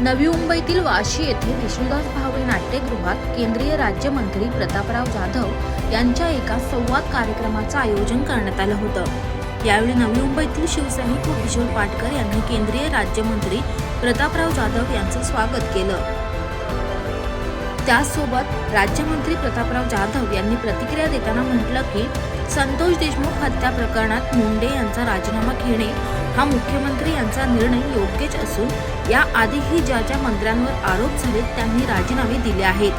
नवी मुंबईतील वाशी येथे विष्णुदास भावे नाट्यगृहात केंद्रीय राज्यमंत्री प्रतापराव जाधव यांच्या एका संवाद कार्यक्रमाचं आयोजन करण्यात आलं होतं. यावेळी नवी मुंबईतील शिवसैनिक व किशोर पाटकर यांनी केंद्रीय राज्यमंत्री प्रतापराव जाधव यांचं स्वागत केलं. त्याचसोबत राज्यमंत्री प्रतापराव जाधव यांनी प्रतिक्रिया देताना म्हटलं की संतोष देशमुख हत्या प्रकरणात मुंडे यांचा राजीनामा घेणे हा मुख्यमंत्री यांचा निर्णय योग्यच असून याआधीही ज्या ज्या मंत्र्यांवर आरोप झालेत त्यांनी राजीनामे दिले आहेत.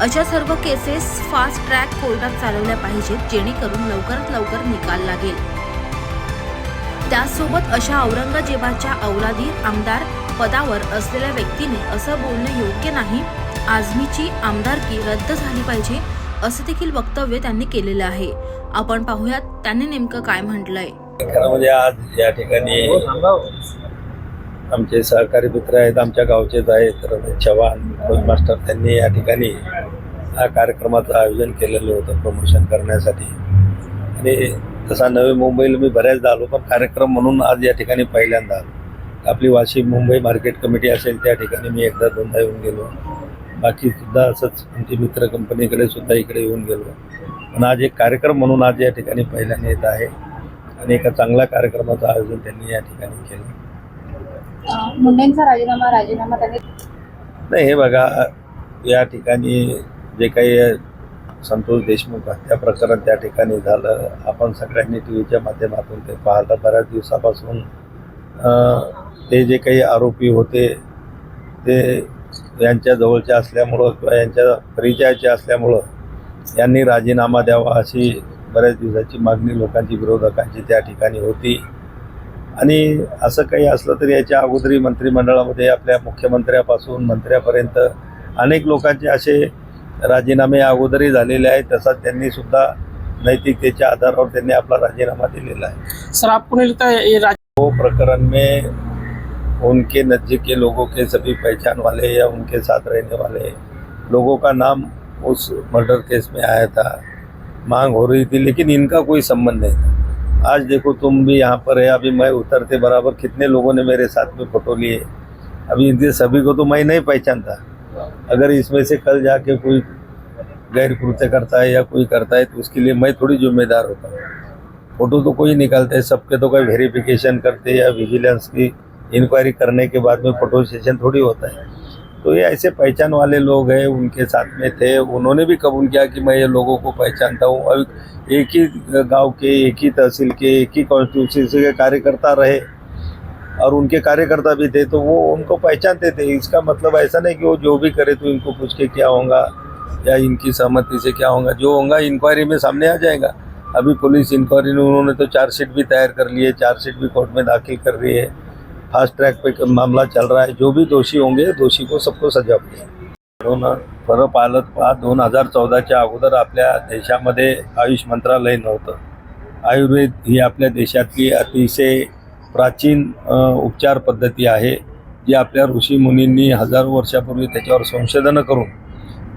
अशा सर्व केसेस फास्ट ट्रॅक कोर्टात चालवल्या पाहिजेत जेणेकरून लवकरात लवकर निकाल लागेल. त्याचसोबत अशा औरंगजेबाच्या औलादी आमदार पदावर असलेल्या व्यक्तीने असं बोलणं योग्य नाही आझमीची आमदारकी रद्द झाली पाहिजे असं देखील वक्तव्य त्यांनी केलेलं आहे. आपण पाहूयात त्यांनी नेमकं काय म्हटलंय. खरं म्हणजे आज या ठिकाणी आमचे सहकारी मित्र आहेत आमच्या गावचेच आहेत रमेश चव्हाण खोज मास्टर त्यांनी या ठिकाणी हा कार्यक्रमाचं आयोजन केलेलं होतं प्रमोशन करण्यासाठी. आणि तसा नवी मुंबईला मी बऱ्याचदा आलो पण कार्यक्रम म्हणून आज या ठिकाणी पहिल्यांदा आपली वाशिम मुंबई मार्केट कमिटी असेल त्या ठिकाणी मी एकदा दोनदा येऊन गेलो. बाकी सुद्धा असंच आमची मित्र कंपनीकडे सुद्धा इकडे येऊन गेलो. पण आज एक कार्यक्रम म्हणून आज या ठिकाणी पहिल्यांदा येत आहे. आणि एका चांगल्या कार्यक्रमाचं आयोजन त्यांनी या ठिकाणी केलं. मुंडेंचा राजीनामा राजीनामा त्यांनी नाही हे बघा या ठिकाणी जे काही संतोष देशमुख हत्या प्रकरण त्या ठिकाणी झालं. आपण सगळ्यांनी टी व्हीच्या माध्यमातून ते पाहिलं. बऱ्याच दिवसापासून ते जे काही आरोपी होते ते यांच्या जवळचे असल्यामुळं किंवा यांच्या परिचयाचे असल्यामुळं यांनी राजीनामा द्यावा अशी बऱ्याच दिवसाची मागणी लोकांची विरोधकांची त्या ठिकाणी होती. आणि असं काही असलं तरी याच्या अगोदरी मंत्रिमंडळामध्ये आपल्या मुख्यमंत्र्यापासून मंत्र्यापर्यंत अनेक लोकांचे असे राजीनामे अगोदरही झालेले आहेत तसाच त्यांनी सुद्धा नैतिकतेच्या आधारावर त्यांनी आपला राजीनामा दिलेला आहे. सर लगता है प्रकरण में उनके नज़दीक के लोगों के सभी पहचान वाले या उनके साथ रहने वाले लोगों का नाम उस मर्डर केस में आया था, मांग हो रही थी, लेकिन इनका कोई संबंध नहीं था। आज देखो तुम भी यहाँ पर है, अभी मैं उतरते बराबर कितने लोगों ने मेरे साथ में फ़ोटो लिए। अभी इनके सभी को तो मैं नहीं पहचानता। अगर इसमें से कल जाके कोई गैर कृत्य करता है या कोई करता है तो उसके लिए मैं थोड़ी जिम्मेदार होता हूँ। फ़ोटो तो कोई निकालते हैं सबके तो कोई वेरिफिकेशन करते या विजिलेंस की इंक्वायरी करने के बाद में फ़ोटो सेशन थोड़ी होता है। तो ये ऐसे पहचान वाले लोग हैं, उनके साथ में थे। उन्होंने भी कबूल किया कि मैं ये लोगों को पहचानता हूँ। और एक ही गाँव के, एक ही तहसील के, एक ही कॉन्स्टिट्यूंसी के कार्यकर्ता रहे और उनके कार्यकर्ता भी थे तो वो उनको पहचानते थे। इसका मतलब ऐसा नहीं कि वो जो भी करे तो इनको पूछ के क्या होगा या इनकी सहमति से क्या होगा। जो होगा इंक्वायरी में सामने आ जाएगा। अभी पुलिस इंक्वायरी में उन्होंने तो चार्जशीट भी तैयार कर ली है चार्जशीट भी कोर्ट में दाखिल कर रही है। फास्ट ट्रैक पे मामला चल रहा है। जो भी दोषी होंगे दोषी को सबको सजा होगी। दोन खरं पाहिलं पहा दोन हजार चौदाच्या अगोदर आपल्या देशामध्ये आयुष मंत्रालय नव्हतं. आयुर्वेद ही आपल्या देशातली अतिशय प्राचीन उपचार पद्धती आहे जी आपल्या ऋषीमुनींनी हजारो वर्षापूर्वी त्याच्यावर संशोधनं करून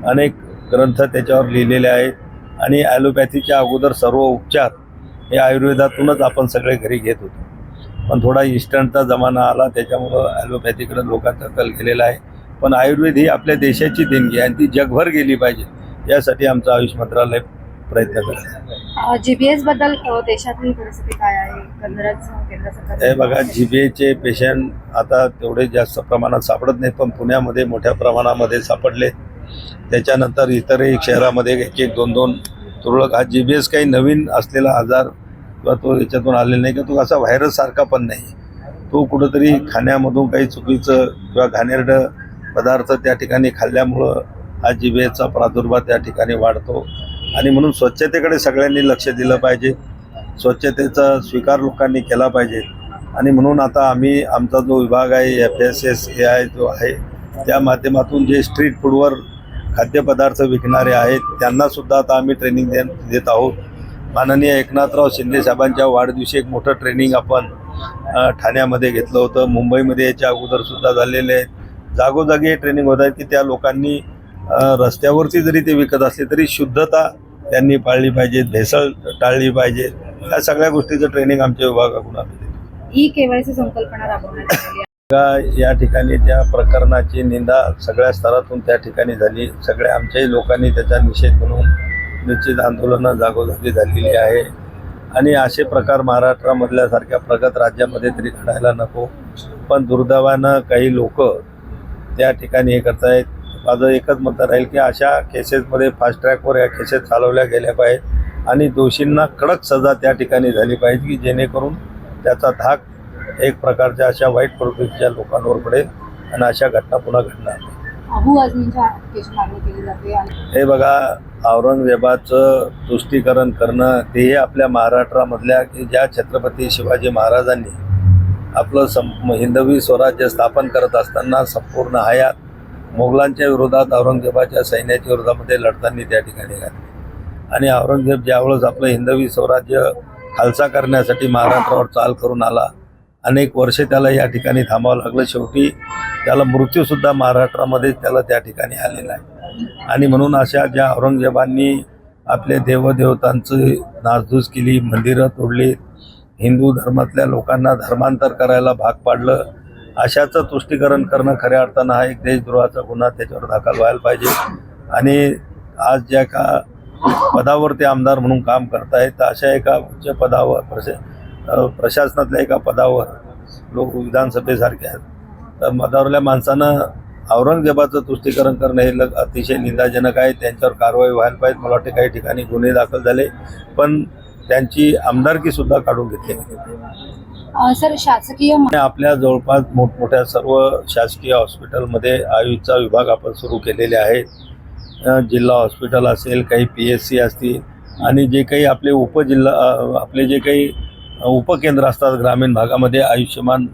अनेक ग्रंथ त्याच्यावर लिहिलेले आहेत. आणि ॲलोपॅथीच्या अगोदर सर्व उपचार हे आयुर्वेदातूनच आपण सगळे घरी घेत होतो. पण थोडा इन्स्टंटचा जमाना आला त्याच्यामुळं ॲलोपॅथीकडे लोकांचा कल गेलेला आहे. पण आयुर्वेद ही आपल्या देशाची देणगी आहे आणि ती जगभर गेली पाहिजे यासाठी आमचं आयुष मंत्रालय प्रयत्न करत आहे. जीबीएसबद्दल देशातली परिस्थिती काय आहे? हे बघा जी बी एचे पेशंट आता तेवढे जास्त प्रमाणात सापडत नाहीत पण पुण्यामध्ये मोठ्या प्रमाणामध्ये सापडले. त्याच्यानंतर इतरही शहरामध्ये एक एक दोन दोन तुरळक. हा जी बी एस काही नवीन असलेला आजार किंवा तो याच्यातून आलेला नाही किंवा तो असा व्हायरस सारखा पण नाही. तो कुठंतरी खाण्यामधून काही चुकीचं किंवा घाणेरडं पदार्थ त्या ठिकाणी खाल्ल्यामुळं हा जिभेचा प्रादुर्भाव त्या ठिकाणी वाढतो. आणि म्हणून स्वच्छतेकडे सगळ्यांनी लक्ष दिलं पाहिजे. स्वच्छतेचा स्वीकार लोकांनी केला पाहिजे. आणि म्हणून आता आम्ही आमचा जो विभाग आहे F S S A I जो आहे त्या माध्यमातून जे स्ट्रीट फूडवर खाद्यपदार्थ विकणारे आहेत त्यांनासुद्धा आता आम्ही ट्रेनिंग देत आहोत. माननीय एकनाथराव शिंदे साहेबांच्या वाढदिवशी एक मोठं ट्रेनिंग आपण ठाण्यामध्ये घेतलं होतं. मुंबईमध्ये याच्या अगोदरसुद्धा झालेले आहेत. जागोजागी हे ट्रेनिंग होत आहेत की त्या लोकांनी रस्त्यावरती जरी ते विकत असले तरी शुद्धता त्यांनी पाळली पाहिजे भेसळ टाळली पाहिजे. या सगळ्या गोष्टीचं ट्रेनिंग आमच्या विभागाकडून आम्ही ई केवायसी संकल्पना राबवण्यात या ठिकाणी त्या प्रकरणाची निंदा सगळ्या स्तरातून त्या ठिकाणी झाली. सगळ्या आमच्याही लोकांनी त्याचा निषेध म्हणून निश्चित आंदोलनं जागोजागी झालेली आहे. आणि असे प्रकार महाराष्ट्रामधल्यासारख्या प्रगत राज्यामध्ये तरी घडायला नको. पण दुर्दैवानं काही लोक त्या ठिकाणी हे करतायत. माझं एकच मत राहील की अशा केसेसमध्ये फास्ट ट्रॅकवर या केसेस चालवल्या गेल्या पाहिजेत. आणि दोषींना कडक सजा त्या ठिकाणी झाली पाहिजे की जेणेकरून त्याचा धाक एक प्रकारच्या अशा वाईट प्रवृत्तीच्या लोकांवर पडेल आणि अशा घटना पुन्हा घडणार नाही. हे बघा औरंगजेबाचं तुष्टीकरण करणं तेही आपल्या महाराष्ट्रामधल्या की ज्या छत्रपती शिवाजी महाराजांनी आपलं सं हिंदवी स्वराज्य स्थापन करत असताना संपूर्ण हयात मोगलांच्या विरोधात औरंगजेबाच्या सैन्याच्या विरोधामध्ये लढताना त्या ठिकाणी घातली. आणि औरंगजेब ज्यावेळेस आपलं हिंदवी स्वराज्य खालसा करण्यासाठी महाराष्ट्रावर चाल करून आला अनेक वर्षे त्याला या ठिकाणी थांबावं लागलं. शेवटी त्याला मृत्यूसुद्धा महाराष्ट्रामध्ये त्याला त्या ठिकाणी आलेला आहे. आणि म्हणून अशा ज्या औरंगजेबांनी आपले देवदेवतांची नासधूस केली मंदिरं तोडली हिंदू धर्मातल्या लोकांना धर्मांतर करायला भाग पाडलं अशाचं तुष्टीकरण करणं खऱ्या अर्थानं हा एक देशद्रोहाचा गुन्हा त्याच्यावर दाखल व्हायला पाहिजे. आणि आज ज्या का पदावर ते आमदार म्हणून काम करतायत तर अशा एका उच्च पदावर प्रश प्रशासनातल्या एका पदावर लोक विधानसभेसारखे आहेत. तर मदावरल्या माणसानं औरंगजेबाचं तुष्टीकरण करणं हे लग अतिशय निंदाजनक आहे. त्यांच्यावर कारवाई व्हायला पाहिजे. मला वाटते काही ठिकाणी गुन्हे दाखल झाले पण त्यांची आमदारकीसुद्धा काढून घेतली सर शासकीय आपल्या जवळपास मोठमोठ्या सर्व शासकीय हॉस्पिटलमध्ये आयुषचा विभाग आपण सुरू केलेले आहेत. जिल्हा हॉस्पिटल असेल काही पी एस सी असतील आणि जे काही आपले उपजिल्हा आपले जे काही उपकेंद्र असतात ग्रामीण भागामध्ये आयुष्यमान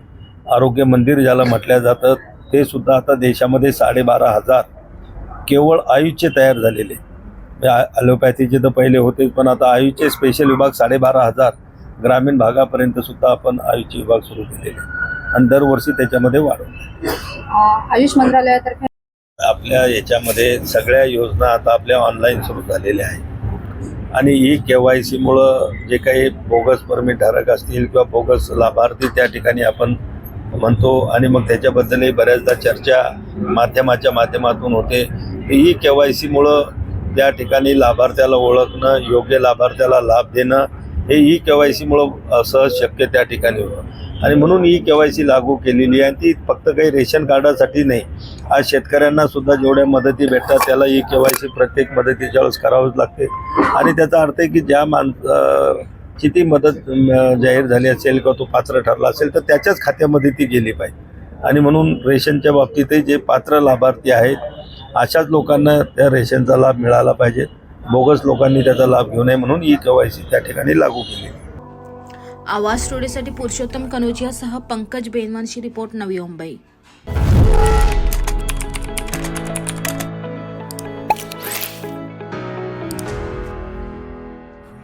आरोग्य मंदिर ज्याला म्हटलं जातं ते सुद्धा आता देशामध्ये साडेबारा हजार केवळ आयुषचे तयार झालेले म्हणजे ॲलोपॅथीचे तर पहिले होतेच पण आता आयुषचे स्पेशल विभाग साडेबारा हजार ग्रामीण भागापर्यंत सुद्धा आपण आयुषचे विभाग सुरू केलेले आणि दरवर्षी त्याच्यामध्ये वाढ होते. अं, आयुष मंत्रालयातर्फे आपल्या याच्यामध्ये सगळ्या योजना आता आपल्या ऑनलाईन सुरू झालेल्या आहेत. आणि ई के वाय सीमुळं जे काही बोगस परमिट धारक असतील किंवा बोगस लाभार्थी त्या ठिकाणी आपण म्हणतो आणि मग त्याच्याबद्दलही बऱ्याचदा चर्चा माध्यमाच्या माध्यमातून होते. ही के वाय सीमुळं त्या ठिकाणी लाभार्थ्याला ओळखणं योग्य लाभार्थ्याला लाभ देणं हे ई के वाय सीमुळं सहज शक्य त्या ठिकाणी होतं. आणि म्हणून ई के वाय सी लागू केलेली आहे. आणि ती फक्त काही रेशन कार्डासाठी नाही. आज शेतकऱ्यांना सुद्धा जेवढ्या मदती भेटतात त्याला ई के वाय सी प्रत्येक मदतीच्या वेळेस करावंच लागते. आणि त्याचा अर्थ आहे की ज्या माणसं किती मदत जाहीर झाली असेल किंवा तो पात्र ठरला असेल तर त्याच्याच खात्यामध्ये ती गेली पाहिजे. आणि म्हणून रेशनच्या बाबतीतही जे पात्र लाभार्थी आहेत अशाच लोकांना त्या रेशनचा लाभ मिळाला पाहिजे. बोगस लोकांनी त्याचा लाभ घेऊ नये म्हणून ई केवायसी सी त्या ठिकाणी लागू केली. आवाज स्टुडिओसाठी पुरुषोत्तम कनोजियासह पंकज बेनवानशी रिपोर्ट नवी मुंबई.